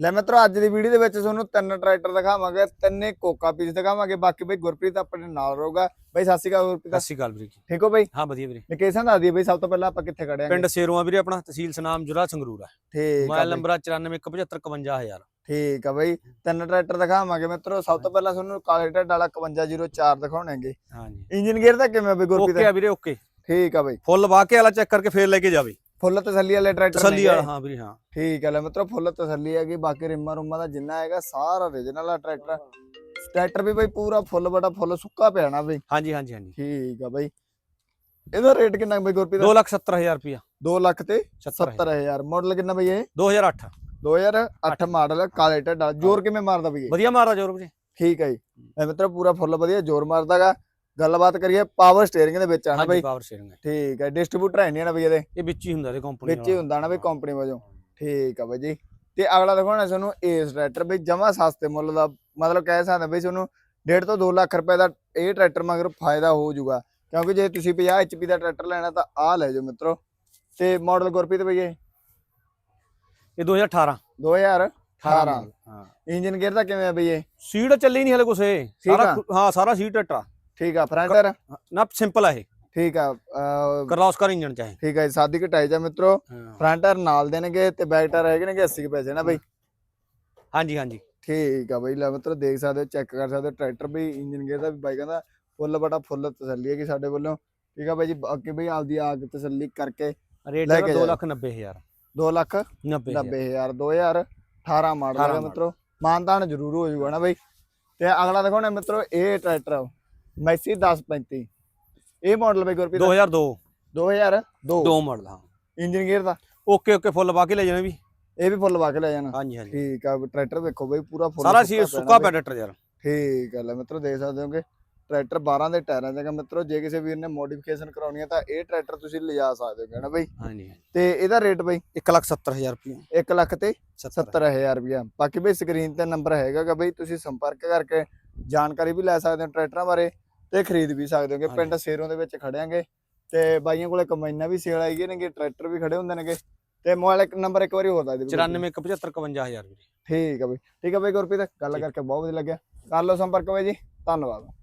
ਲੈ ਮਿੱਤਰੋ ਅੱਜ ਦੀ ਵੀਡੀਓ ਦੇ ਵਿੱਚ ਤੁਹਾਨੂੰ ਤਿੰਨ ਟਰੈਕਟਰ ਦਿਖਾਵਾਂਗੇ ਤਿੰਨੇ ਕੋਕਾ ਪੀਸ ਦਿਖਾਵਾਂਗੇ ਬਾਕੀ ਬਈ ਗੁਰਪ੍ਰੀਤ ਆਪਣੇ ਨਾਲ ਰਹੂਗਾ। ਬਈ ਸਤਿ ਸ਼੍ਰੀ ਅਕਾਲ ਗੁਰਪ੍ਰੀਤ। ਸਤਿ ਸ਼੍ਰੀ ਅਕਾਲ ਵੀਰੇ ਜੀ। ਠੀਕ ਹੋ ਬਈ? ਹਾਂ ਵਧੀਆ ਵੀਰੇ। ਲੋਕੇਸ਼ਨ ਦੱਸ ਦਈਏ ਬਈ ਸਭ ਤੋਂ ਪਹਿਲਾਂ ਆਪਾਂ ਕਿੱਥੇ ਖੜੇ ਆਂ ਪਿੰਡ ਸੇਰੋਆ ਵੀਰੇ ਆਪਣਾ ਤਹਿਸੀਲ ਸਨਾਮ ਜ਼ਿਲ੍ਹਾ ਸੰਗਰੂਰ ਹੈ। ਠੀਕ ਆ ਮੋਬਾਈਲ ਬਈ, ਨੰਬਰ ਆ 9417751000 ਠੀਕ ਆ ਬਈ ਤਿੰਨ ਟਰੈਕਟਰ ਦਿਖਾਵਾਂਗੇ ਮਿੱਤਰੋ। ਸਭ ਤੋਂ ਪਹਿਲਾਂ ਤੁਹਾਨੂੰ ਕਾਲੇ ਢੱਡ ਵਾਲਾ 5104 ਦਿਖਾਉਣਗੇ ਹਾਂਜੀ। ਇੰਜਨ ਗੇਅਰ ਕਿਵੇਂ ਬਈ ਓਕੇ ਗੁਰਪ੍ਰੀਤ ਆ ਵੀਰੇ ਓਕੇ। ਠੀਕ ਆ ਬਈ। ਫੁੱਲ ਵਾਕੇ ਵਾਲਾ ਚੈੱਕ ਕਰਕੇ ਫੇਰ ਲੈ ਕੇ ਜਾਵੇ। ਫੁੱਲ ਤਸੱਲੀ ਵਾਲੇ ਟਰੈਕਟਰ ਤਸੱਲੀ। ਵਾਲਾ ਹਾਂ ਵੀਰੇ ਹਾਂ। ਠੀਕ ਹੈ ਲੈ ਮਿੱਤਰੋ ਫੁੱਲ ਤਸੱਲੀ ਹੈਗੀ ਬਾਕੀ ਰਿੰਮਾ ਰੁੰਮਾ ਦਾ ਜਿੰਨਾ ਹੈਗਾ ਸਾਰਾ ਓਰੀਜਨਲ ਆ ਟਰੈਕਟਰ। ਟਰੈਕਟਰ ਵੀ ਬਈ ਪੂਰਾ ਫੁੱਲ ਬੜਾ ਫੁੱਲ ਸੁੱਕਾ ਪਿਆ ਨਾ ਬਈ। ਹਾਂਜੀ ਹਾਂਜੀ ਹਾਂਜੀ। ਠੀਕ ਆ ਬਈ। ਇਹਦਾ ਰੇਟ ਕਿੰਨਾ ਬਈ ਗੁਰਪ੍ਰੀਤ? 270000 ਰੁਪਿਆ 2 ਲੱਖ ਤੇ 70000 70000 ਮਾਡਲ ਕਿੰਨਾ ਬਈ ਇਹ? 2008 2008 ਮਾਡਲ ਕਾਲੇ ਢੱਡਾ ਜ਼ੋਰ ਕਿਵੇਂ ਮਾਰਦਾ ਬਈ ਵਧੀਆ ਮਾਰਦਾ ਜੋਰ ਵੀਰੇ। ਠੀਕ ਹੈ ਜੀ। ਮਿੱਤਰੋ ਪੂਰਾ ਫੁੱਲ ਵਧੀਆ ਜ਼ੋਰ ਮਾਰਦਾਗਾ। ਗੱਲਬਾਤ ਕਰੀਏ ਪਾਵਰ ਸਟੀਅਰਿੰਗ ਦੇ ਵਿੱਚ ਆ ਨਾ ਹਾਂਜੀ ਬਈ। ਪਾਵਰ ਸ਼ੇਅਰਿੰਗ ਹੈ। ਠੀਕ ਹੈ ਡਿਸਟ੍ਰੀਬਿਊਟਰ ਹੈ ਨਹੀਂ ਨਾ ਬਈ ਇਹਦੇ। ਇਹ ਵਿੱਚ ਹੀ ਹੁੰਦਾ ਤੇ ਕੰਪਨੀ ਵਿੱਚ ਹੀ ਹੁੰਦਾ ਨਾ ਬਈ ਕੰਪਨੀ ਵਜੋਂ। ਠੀਕ ਆ ਬਈ ਜੀ। ਤੇ ਅਗਲਾ ਦਿਖਾਉਣਾ ਤੁਹਾਨੂੰ ਏਸ ਟਰੈਕਟਰ ਬਈ ਜਮਾ ਸਸਤੇ ਮੁੱਲ ਦਾ ਮਤਲਬ ਕਹਿ ਸਕਦੇ ਬਈ ਤੁਹਾਨੂੰ 1.5 ਤੋਂ 2 ਲੱਖ ਰੁਪਏ ਦਾ ਇਹ ਟਰੈਕਟਰ ਮਗਰ ਫਾਇਦਾ ਹੋ ਜਾਊਗਾ। ਕਿਉਂਕਿ ਜੇ ਤੁਸੀਂ 50 HP ਦਾ ਟਰੈਕਟਰ ਲੈਣਾ ਤਾਂ ਆਹ ਲੈ ਜਾਓ ਮਿੱਤਰੋ। ਤੇ ਮਾਡਲ ਗੁਰਪ੍ਰੀਤ ਬਈ ਇਹ? ਇਹ 2018 2018 model, ਹਾਂ। ਇੰਜਨ ਗੇਅਰ ਦਾ ਕਿਵੇਂ ਆ ਬਈ ਇਹ? ਸੀਟ ਚੱਲੀ ਨਹੀਂ ਹਲੇ ਕੁਛ ਇਹ। ਸਾਰਾ ਹਾਂ ਸਾਰਾ ਸੀਟ ਟੱਟਾ ਠੀਕ ਆ ਫਰੰਟਰ ਨਾ? ਸਿੰਪਲ ਆ ਇਹ। ਠੀਕ ਆ ਅਹ, ਕਰਲੋਸਕਰ ਇੰਜਨ ਚਾਹੇ। ਠੀਕ ਆ ਜੀ, ਸਾਦੀ ਕਟਾਈ ਜਾ ਮਿੱਤਰੋ। ਹਾਂ। ਫਰੰਟਰ ਨਾਲ ਦੇਣਗੇ ਤੇ ਬੈਕ ਟਾਇਰ ਹੈਗੇ ਨੇਗੇ 80 ਕੁ ਪੈਸੇ ਨਾ ਬਈ? ਹਾਂਜੀ ਹਾਂਜੀ। ਠੀਕ ਆ ਬਈ ਲੈ ਮਿੱਤਰੋ ਦੇਖ ਸਕਦੇ ਹੋ ਚੈੱਕ ਕਰ ਸਕਦੇ ਹੋ ਟਰੈਕਟਰ ਵੀ ਇੰਜਨ ਗੇਅਰ ਦਾ ਵੀ ਬਾਈਕਾਂ ਦਾ ਫੁੱਲ ਬੜਾ ਫੁੱਲ ਤਸੱਲੀ ਹੈਗੀ ਸਾਡੇ ਵੱਲੋਂ। ਠੀਕ ਆ ਬਾਈ ਜੀ ਬਾਕੀ ਬਈ ਆਪਦੀ ਆਗ ਤਸੱਲੀ ਕਰਕੇ ਰੇਟ ਹੈਗਾ ਕੇ 2 ਜਾਓ। ਲੱਖ 90000 2 ਲੱਖ 90000 90000 2018 ਮਾਡਲ 18 ਹੈਗਾ ਮਿੱਤਰੋ। ਮਾਨਤਾਨ ਜ਼ਰੂਰ ਹੋ ਜਾਊਗਾ ਨਾ ਬਈ। ਤੇ ਅਗਲਾ ਦਿਖਾਉਣਾ ਮਿੱਤਰੋ ਇਹ ਟਰੈਕਟਰ ਮੈਸੀ 1035 ਇਹ ਮਾਡਲ ਬਈ ਗੁਰਪ੍ਰੀਤ। 2002 2002 ਦੋ। ਮਾਡਲ ਹਾਂ। ਇੰਜਨ ਗੇਅਰ ਦਾ। ਓਕੇ ਓਕੇ ਫੁੱਲ ਕੇ ਲੈ ਜਾਣਾ ਵੀ। ਇਹ ਵੀ ਫੁੱਲ ਵਾ ਕੇ ਲੈ ਜਾਣਾ। ਹਾਂਜੀ ਹਾਂਜੀ। ਠੀਕ ਆ ਟਰੈਕਟਰ ਦੇਖੋ ਬਈ ਪੂਰਾ ਫੁੱਲ ਸਾਰਾ ਸੀ ਸੁੱਕਾ ਪਿਆ ਟਰੈਕਟਰ ਯਾਰ। ਠੀਕ ਹੈ ਲੈ ਮਿੱਤਰੋ ਦੇਖ ਸਕਦੇ ਹੋਗੇ ਟਰੈਕਟਰ 12 ਦੇ ਟਾਇਰਾਂ ਹੈਗਾ। ਮਿੱਤਰੋ ਜੇ ਕਿਸੇ ਵੀਰ ਨੇ ਮੋਡੀਫਿਕੇਸ਼ਨ ਕਰਾਉਣੀ ਹੈ ਤਾਂ ਇਹ ਟਰੈਕਟਰ ਤੁਸੀਂ ਲਿਜਾ ਸਕਦੇ ਹੋ ਨਾ ਬਈ? ਹਾਂਜੀ ਤੇ ਇਹਦਾ ਰੇਟ ਬਈ? 1 ਲੱਖ 70000 ਰੁਪਏ 1 ਲੱਖ ਤੇ 70000 ਰੁਪਇਆ ਬਾਕੀ ਬਈ ਸਕਰੀਨ ਤੇ ਨੰਬਰ ਹੈਗਾਗਾ ਬਈ ਤੁਸੀਂ ਸੰਪਰਕ ਕਰਕੇ ਜਾਣਕਾਰੀ ਵੀ ਲੈ ਸਕਦੇ ਹੋ ਟਰੈਕਟਰਾਂ ਬਾਰੇ। ਤੇ ਖਰੀਦ ਵੀ ਸਕਦੇ ਹੋਗੇ। ਪਿੰਡ ਸੇਰੋਂ ਦੇ ਵਿੱਚ ਖੜਿਆਂਗੇ ਤੇ ਬਾਈਆਂ ਕੋਲੇ ਕੰਬਾਈਨਾਂ ਵੀ ਸੇਲ ਆਈ ਨੇਗੇ ਟਰੈਕਟਰ ਵੀ ਖੜੇ ਹੁੰਦੇ ਨੇਗੇ। ਤੇ ਮੋਬਾਈਲ ਨੰਬਰ ਇੱਕ ਵਾਰੀ ਹੋਰ ਦੱਸ ਦਿਓ 9417551000 ਵੀਰੇ। ਠੀਕ ਹੈ ਬਈ। ਠੀਕ ਹੈ ਬਈ ਗੁਰਪ੍ਰੀਤ ਗੱਲ ਕਰਕੇ ਬਹੁਤ ਵਧੀਆ ਲੱਗਿਆ। ਕਰ ਲਓ ਸੰਪਰਕ ਬਈ ਜੀ। ਧੰਨਵਾਦ।